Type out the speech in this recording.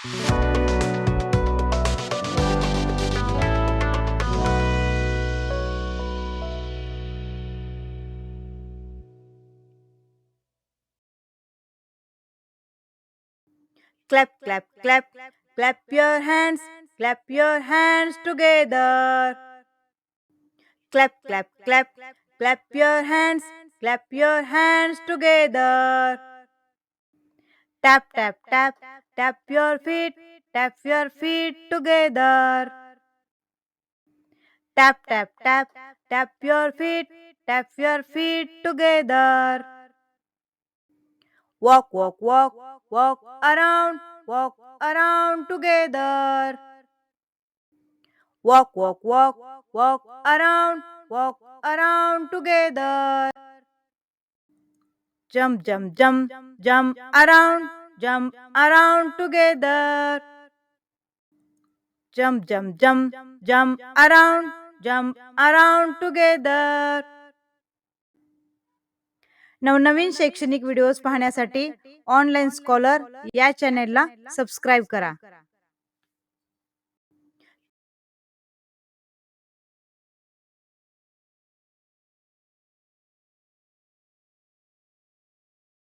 Clap, clap, clap, clap your hands, clap your hands together. Clap, clap, clap, clap your hands, clap your hands together. Tap, tap, tap, tap your feet, tap your feet together. Tap, tap, tap, tap your feet, tap your feet together. Walk, walk, walk, walk around, walk around together. Walk, walk, walk, walk around, walk around together. Jump, jump, jump, jump around, jump around together. Jump, jump, jump, jump around, jump around together. नवनवीन शैक्षणिक videos पाहण्यासाठी online scholar या चॅनेलला subscribe करा